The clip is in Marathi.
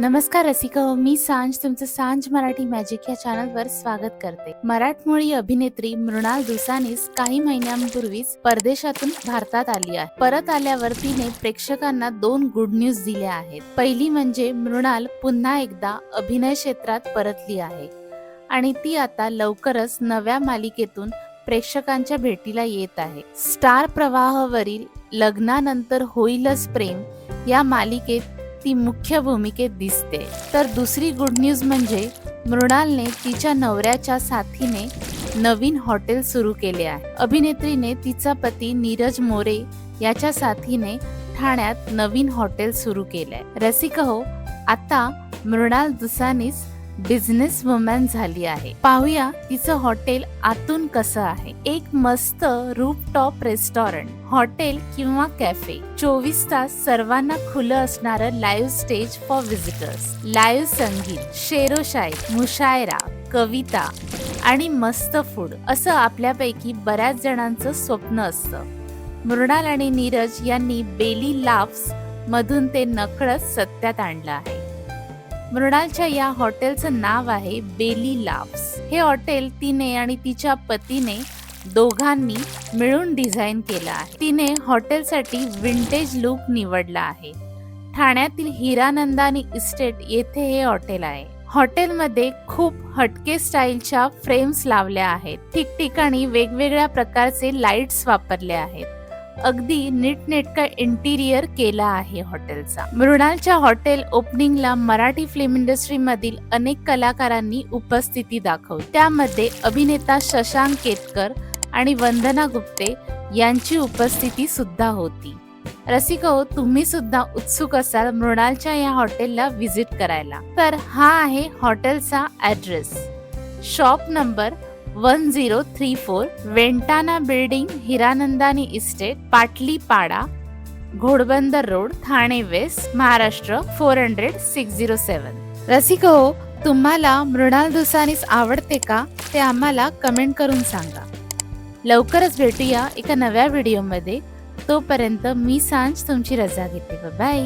नमस्कार रसिका हो, मी सांज तुमचं सांज मराठी मॅजिक या चॅनलवर स्वागत करते. मराठमोळी अभिनेत्री मृणाल दुसानीस काही महिन्यांपूर्वीच परदेशातून भारतात आली आहे. परत आल्यावर तिने प्रेक्षकांना दोन गुड न्यूज दिल्या आहेत. पहिली म्हणजे मृणाल पुन्हा एकदा अभिनय क्षेत्रात परतली आहे. आणि ती आता लवकरच नव्या मालिकेतून प्रेक्षकांच्या भेटीला येत आहे. स्टार प्रवाहावरील लग्नानंतर होईलच प्रेम या मालिकेत ती मुख्य भूमिकेत दिसते. तर दुसरी गुड न्यूज म्हणजे मृणालने तिच्या नवऱ्याच्या साथीने नवीन हॉटेल सुरू केले आहे. अभिनेत्रीने तिचा पती नीरज मोरे याच्या साथीने ठाण्यात नवीन हॉटेल सुरू केलंय. रसिक हो आता मृणाल दुसानीस बिझनेस वुमॅन झाली आहे. पाहूया तिचं हॉटेल आतून कसं आहे. एक मस्त रूपटॉप रेस्टॉरंट हॉटेल किंवा कॅफे चोवीस तास सर्वांना खुलं असणारं live stage for visitors live संगीत शेरोशाही मुशायरा कविता आणि मस्त फूड असं आपल्यापैकी बऱ्याच जणांचं स्वप्न असतं. मृणाल आणि नीरज यांनी बेली लाफ्स मधून ते नकळत सत्यात आणलं आहे. मृणालच्या या हॉटेलचं नाव आहे बेली लाव्स. हे हॉटेल तिने आणि तिच्या पतीने दोघांनी मिळून डिझाईन केलं आहे. तिने हॉटेलसाठी विंटेज लुक निवडला आहे. ठाण्यातील हिरानंदानी इस्टेट येथे हे हॉटेल आहे. हॉटेलमध्ये खूप हटके स्टाईलच्या फ्रेम्स लावल्या आहेत. ठिकठिकाणी वेगवेगळ्या प्रकारचे लाईट्स वापरले आहेत. अगदी नीटनेटका इंटिरियर केला आहे हॉटेलचा. मृणालच्या हॉटेल ओपनिंगला मराठी फिल्म इंडस्ट्री मधील अनेक कलाकारांनी उपस्थिती दाखवली. त्यामध्ये अभिनेता शशांक केतकर आणि वंदना गुप्ते यांची उपस्थिती सुद्धा होती. रसिका हो तुम्ही सुद्धा उत्सुक असाल मृणालच्या या हॉटेलला व्हिजिट करायला. तर हा आहे हॉटेलचा address shop number one zero three four Ventana building Hiranandani estate Patlipada Ghodbunder road Thane west Maharashtra four hundred six zero seven रसिक हो तुम्हाला मृणाल दुसानीस आवडते का? ते आम्हाला कमेंट करून सांगा. लवकरच भेटूया एका नव्या व्हिडिओमध्ये तोपर्यंत मी सांज तुमची रजा घेते बाय